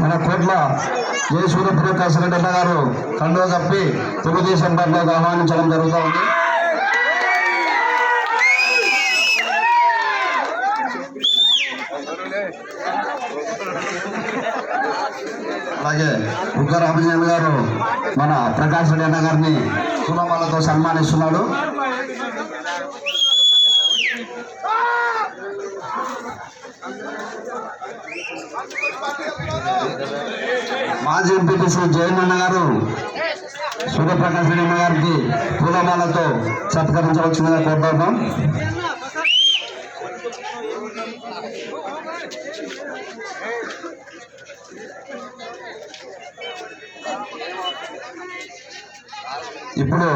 మన కోట్ల జయ సూర్యప్రకాశ్ రెడ్డి అన్న గారు కండువ కప్పి తెలుగుదేశం పార్టీలోకి ఆహ్వానించడం జరుగుతూ ఉంది. అలాగే బుగ్గ రామజన్ గారు మన ప్రకాష్ రెడ్డి అన్న గారిని కులమాలతో సన్మానిస్తున్నాడు. మాజీ ఎంపీటీసీ జయన్ అన్న గారు సూర్యప్రకాశ్ రెడ్డి గారికి పూలమాలతో సత్కరించవలసిందిగా కోరుతున్నాం ఇప్పుడు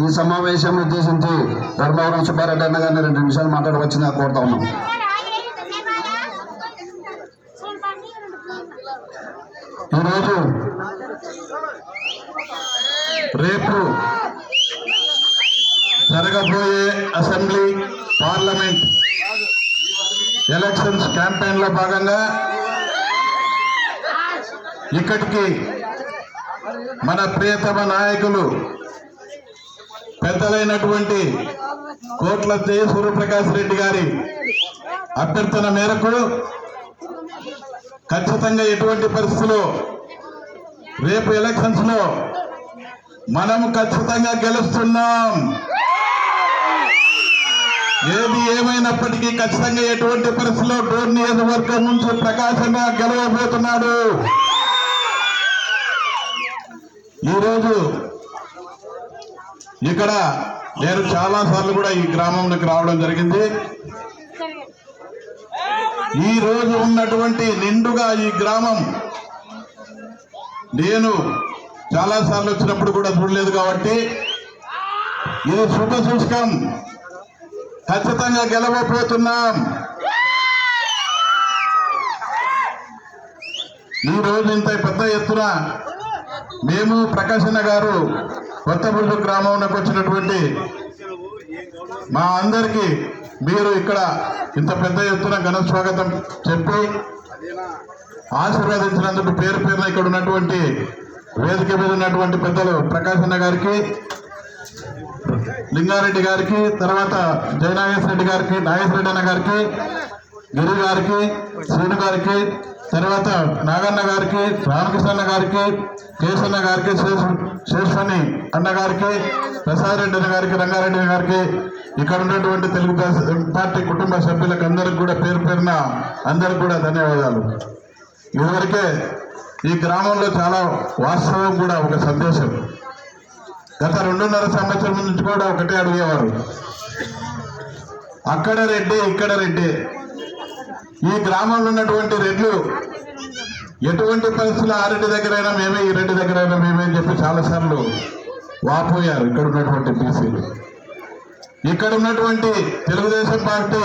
ఈ సమావేశం ఉద్దేశించి ధర్మవరం సుబ్బారెడ్డి అన్న గారిని రెండు నిమిషాలు మాట్లాడవచ్చిందిగా కోరుతా ఉన్నాం. ఈరోజు రేపు జరగబోయే అసెంబ్లీ పార్లమెంట్ ఎలక్షన్స్ క్యాంపెయిన్లో భాగంగా ఇక్కడికి మన ప్రియతమ నాయకులు పెద్దలైనటువంటి కోట్ల జయ సూర్యప్రకాష్ రెడ్డి గారి అభ్యర్థన మేరకు ఖచ్చితంగా ఎటువంటి పరిస్థితులు రేపు ఎలక్షన్స్లో మనం ఖచ్చితంగా గెలుస్తున్నాం. ఏది ఏమైనప్పటికీ ఖచ్చితంగా ఎటువంటి పరిస్థితుల్లో డోర్ నియోజకవర్గం నుంచి ప్రకాశంగా గెలవబోతున్నాడు. ఈరోజు ఇక్కడ నేను చాలా సార్లు కూడా ఈ గ్రామంలోకి రావడం జరిగింది. ఈ రోజు ఉన్నటువంటి నిండుగా ఈ గ్రామం నేను చాలా సార్లు వచ్చినప్పుడు కూడా చూడలేదు కాబట్టి ఇది శుభ సూచకం. ఖచ్చితంగా గెలవబోతున్నాం. ఈ రోజు ఇంత పెద్ద ఎత్తున మేము ప్రకాశన్న గారు కొత్తపల్లి గ్రామంలోకి వచ్చినటువంటి మా అందరికీ మీరు ఇక్కడ ఇంత పెద్ద ఎత్తున ఘన స్వాగతం చెప్పి ఆశీర్వదించినందుకు పేరు పేరున ఇక్కడ ఉన్నటువంటి వేదిక మీద ఉన్నటువంటి పెద్దలు ప్రకాశన్న గారికి లింగారెడ్డి గారికి తర్వాత జయనాగేశ్వర రెడ్డి గారికి నాగేశ్వర రెడ్డి అన్న గారికి గిరి గారికి శ్రీను గారికి తర్వాత నాగన్న గారికి రామకృష్ణ గారికి కేశన్న గారికి శేష- శేషని అన్న గారికి ప్రసాద్ రెడ్డి అన్న గారికి రంగారెడ్డి గారికి ఇక్కడ ఉన్నటువంటి తెలుగు పార్టీ కుటుంబ సభ్యులకు అందరికి కూడా పేరు పేరున అందరికి కూడా ధన్యవాదాలు. ఇదివరకే ఈ గ్రామంలో చాలా వాస్తవం కూడా ఒక సందేశం. గత రెండున్నర సంవత్సరం నుంచి కూడా ఒకటే అడిగేవారు. అక్కడ రెడ్డి ఇక్కడ రెడ్డి. ఈ గ్రామంలో ఉన్నటువంటి రెడ్లు ఎటువంటి పరిస్థితులు ఆ రెడ్డి దగ్గరైనా మేమే ఈ రెడ్డి దగ్గరైనా మేమే అని చెప్పి చాలాసార్లు వాపోయారు ఇక్కడ ఉన్నటువంటి బీసీలు. ఇక్కడ ఉన్నటువంటి తెలుగుదేశం పార్టీ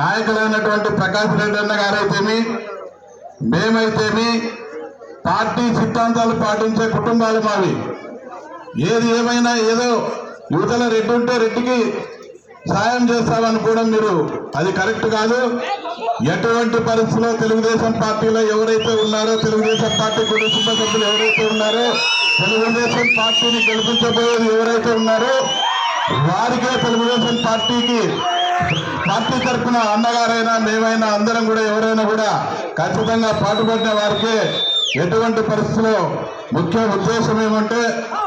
నాయకులైనటువంటి ప్రకాష్ రెడ్డి అన్న గారైతేమి మేమైతేమి పార్టీ సిద్ధాంతాలు పాటించే కుటుంబాలు మావి. ఏది ఏమైనా ఏదో యువతల రెడ్డి ఉంటే రెడ్డికి సాయం చేస్తామనుకోవడం మీరు అది కరెక్ట్ కాదు. ఎటువంటి పరిస్థితుల్లో తెలుగుదేశం పార్టీలో ఎవరైతే ఉన్నారో తెలుగుదేశం పార్టీ కుటుంబ సభ్యులు ఎవరైతే ఉన్నారో తెలుగుదేశం పార్టీని గెలిపించబోయేది ఎవరైతే ఉన్నారో వారికే తెలుగుదేశం పార్టీకి పార్టీ తరఫున అన్నగారైనా మేమైనా అందరం కూడా ఎవరైనా కూడా ఖచ్చితంగా పాటుపడిన వారికే ఎటువంటి పరిస్థితుల్లో ముఖ్య ఉద్దేశం ఏమంటే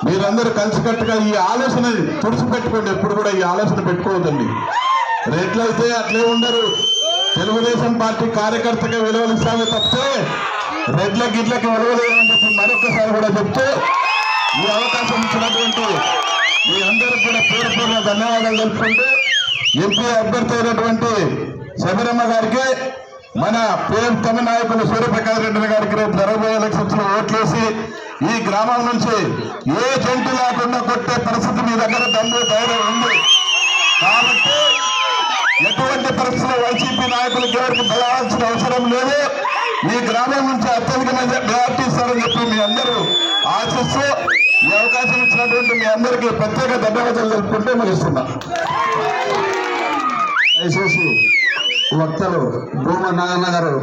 మీరందరూ కలిసికట్టుగా ఈ ఆలోచన తుడిచిపెట్టుకోండి. ఎప్పుడు కూడా ఈ ఆలోచన పెట్టుకోవద్దండి. రెట్లయితే అట్లే ఉండరు. తెలుగుదేశం పార్టీ కార్యకర్తగా విలువలు ఇస్తామే తప్పితే రెడ్ల గిడ్లకి విలువలేదని చెప్పి మరొకసారి కూడా చెప్తూ ఈ అవకాశం ఇచ్చినటువంటి మీ అందరికి కూడా పేరు పేరున ధన్యవాదాలు తెలుపుకుంటూ ఎంపీ అభ్యర్థి అయినటువంటి శబరమ్మ గారికి మన ప్రియతమ నాయకులు సూర్యప్రకాష్ రెడ్డి గారికి రేపు జరగబోయే ఎలక్షన్స్లో ఓట్లేసి ఈ గ్రామం నుంచి ఏ జంతు లేకుండా కొట్టే పరిస్థితి మీ దగ్గర దమ్ము ధైర్యం ఉంది. కాబట్టి ఎటువంటి పరిస్థితుల్లో వైసీపీ నాయకులకు ఎవరికి బలాల్సిన అవసరం లేదు. ఈ గ్రామం నుంచి అత్యధిక మెజార్టీ ఇస్తారని చెప్పి మీ అందరూ ఆశిస్తూ ఈ అవకాశం ఇచ్చినటువంటి మీ అందరికీ ప్రత్యేక ధన్యవాదాలు తెలుపుకుంటూ ముగిస్తున్నా. దయచేసి వక్తలు భూమ నాగన్న గారు.